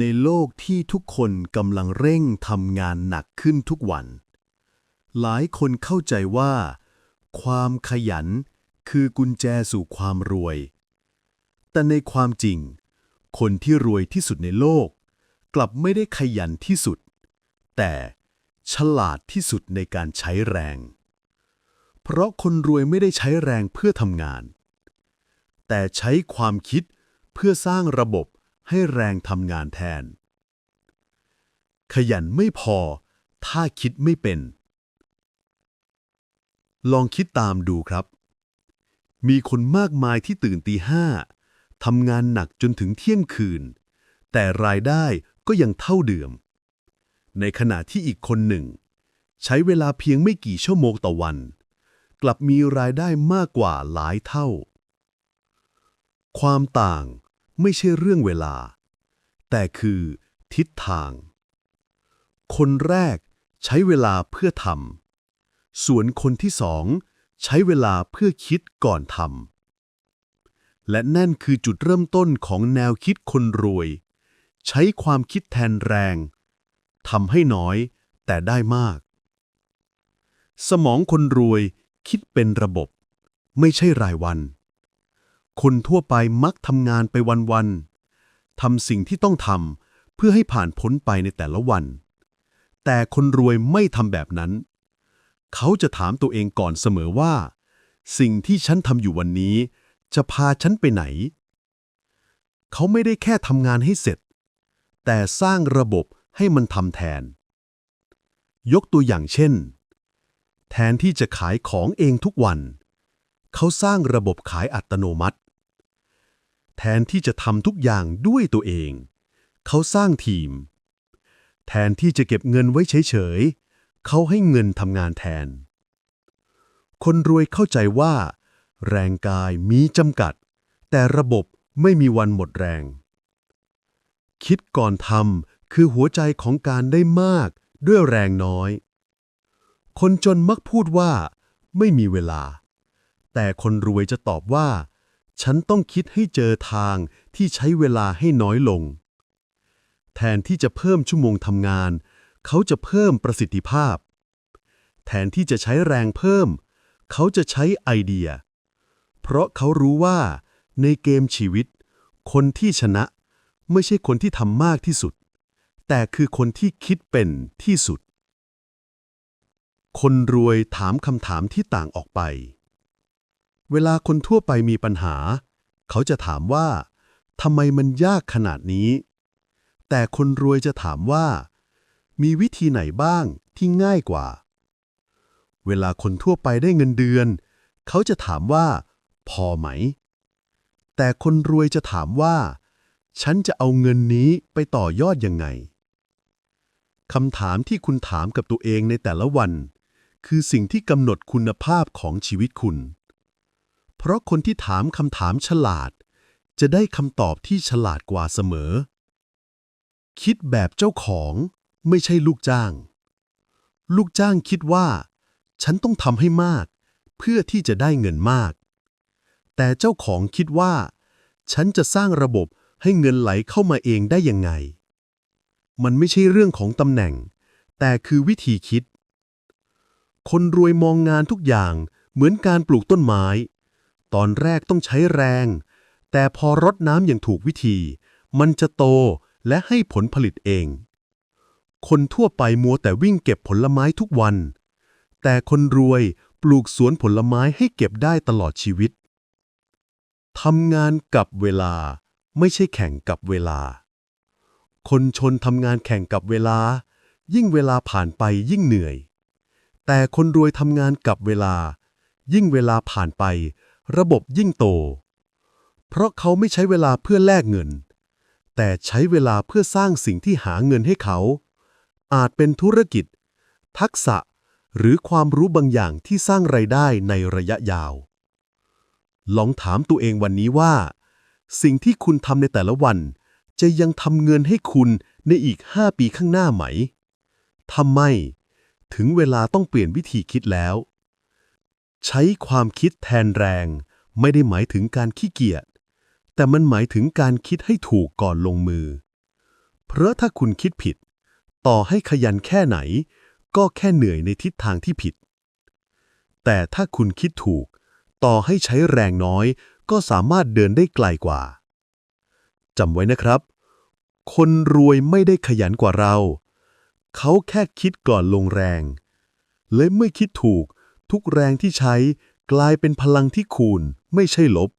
ในโลกที่ทุกคนกำลังเร่งทำงานหนักขึ้นทุกวัน หลายคนเข้าใจว่า ความขยันคือกุญแจสู่ความรวย แต่ในความจริง คนที่รวยที่สุดในโลก กลับไม่ได้ขยันที่สุด แต่ฉลาดที่สุดในการใช้แรง เพราะคนรวยไม่ได้ใช้แรงเพื่อทำงาน แต่ใช้ความคิดเพื่อสร้างระบบ ให้แรงทำงานแทน ขยันไม่พอ ถ้าคิดไม่เป็น ลองคิดตามดูครับ มีคนมากมายที่ตื่นตีห้าทำงานหนักจนถึงเที่ยงคืน แต่รายได้ก็ยังเท่าเดิม ในขณะที่อีกคนหนึ่ง ใช้เวลาเพียงไม่กี่ชั่วโมงต่อวัน กลับมีรายได้มากกว่าหลายเท่า ความต่าง ไม่ใช่เรื่องเวลา แต่คือทิศทาง คนแรกใช้เวลาเพื่อทำส่วนคนที่สองใช้เวลาเพื่อคิดก่อนทำและนั่นคือจุดเริ่มต้นของแนวคิดคนรวย ใช้ความคิดแทนแรงทำให้น้อยแต่ได้มาก สมองคนรวยคิดเป็นระบบ ไม่ใช่รายวัน คนทั่วไปมักทำงานไปวันๆทำสิ่งที่ต้องทำเพื่อให้ผ่านพ้นไปในแต่ละวัน แต่คนรวยไม่ทำแบบนั้น เขาจะถามตัวเองก่อนเสมอว่า สิ่งที่ฉันทำอยู่วันนี้ จะพาฉันไปไหน เขาไม่ได้แค่ทำงานให้เสร็จ แต่สร้างระบบให้มันทำแทน ยกตัวอย่างเช่น แทนที่จะขายของเองทุกวันเขาสร้างระบบขายอัตโนมัติ แทนที่จะทำทุกอย่างด้วยตัวเอง เขาสร้างทีม แทนที่จะเก็บเงินไว้เฉยๆ เขาให้เงินทำงานแทน คนรวยเข้าใจว่า แรงกายมีจำกัด แต่ระบบไม่มีวันหมดแรง คิดก่อนทำคือหัวใจของการได้มากด้วยแรงน้อย คนจนมักพูดว่า ไม่มีเวลา แต่คนรวยจะตอบว่า ฉันต้องคิดให้เจอทางที่ใช้เวลาให้น้อยลง แทนที่จะเพิ่มชั่วโมงทำงาน เขาจะเพิ่มประสิทธิภาพ แทนที่จะใช้แรงเพิ่ม เขาจะใช้ไอเดีย เพราะเขารู้ว่า ในเกมชีวิต คนที่ชนะไม่ใช่คนที่ทำมากที่สุด แต่คือคนที่คิดเป็นที่สุด คนรวยถามคำถามที่ต่างออกไป เวลาคนทั่วไปมีปัญหา เขาจะถามว่าทำไมมันยากขนาดนี้ แต่คนรวยจะถามว่า มีวิธีไหนบ้างที่ง่ายกว่า เวลาคนทั่วไปได้เงินเดือน เขาจะถามว่า พอไหม แต่คนรวยจะถามว่า ฉันจะเอาเงินนี้ไปต่อยอดยังไงคำถามที่คุณถามกับตัวเองในแต่ละวัน คือสิ่งที่กำหนดคุณภาพของชีวิตคุณ เพราะคนที่ถามคำถามฉลาด จะได้คำตอบที่ฉลาดกว่าเสมอ คิดแบบเจ้าของไม่ใช่ลูกจ้าง ลูกจ้างคิดว่า ฉันต้องทำให้มาก เพื่อที่จะได้เงินมาก แต่เจ้าของคิดว่า ฉันจะสร้างระบบให้เงินไหลเข้ามาเองได้ยังไง มันไม่ใช่เรื่องของตำแหน่ง แต่คือวิธีคิด คนรวยมองงานทุกอย่างเหมือนการปลูกต้นไม้ ตอนแรกต้องใช้แรง แต่พอรดน้ำอย่างถูกวิธี มันจะโตและให้ผลผลิตเอง คนทั่วไปมัวแต่วิ่งเก็บผลไม้ทุกวัน แต่คนรวยปลูกสวนผลไม้ให้เก็บได้ตลอดชีวิตทำงานกับเวลาไม่ใช่แข่งกับเวลา คนชนทำงานแข่งกับเวลา ยิ่งเวลาผ่านไปยิ่งเหนื่อย แต่คนรวยทำงานกับเวลา ยิ่งเวลาผ่านไป ระบบยิ่งโต เพราะเขาไม่ใช้เวลาเพื่อแลกเงิน แต่ใช้เวลาเพื่อสร้างสิ่งที่หาเงินให้เขา อาจเป็นธุรกิจ ทักษะ หรือความรู้บางอย่างที่สร้างไรายได้ในระยะยาว ลองถามตัวเองวันนี้ว่า สิ่งที่คุณทำในแต่ละวัน จะยังทำเงินให้คุณในอีก 5 ปีข้างหน้าไหมทำไม ถึงเวลาต้องเปลี่ยนวิธีคิดแล้ว ใช้ความคิดแทนแรง ไม่ได้หมายถึงการขี้เกียจ แต่มันหมายถึงการคิดให้ถูกก่อนลงมือ เพราะถ้าคุณคิดผิด ต่อให้ขยันแค่ไหน ก็แค่เหนื่อยในทิศทางที่ผิด แต่ถ้าคุณคิดถูก ต่อให้ใช้แรงน้อย ก็สามารถเดินได้ไกลกว่าจำไว้นะครับ คนรวยไม่ได้ขยันกว่าเรา เขาแค่คิดก่อนลงแรง และเมื่อคิดถูก ทุกแรงที่ใช้กลายเป็นพลังที่คูณ ไม่ใช่ลบ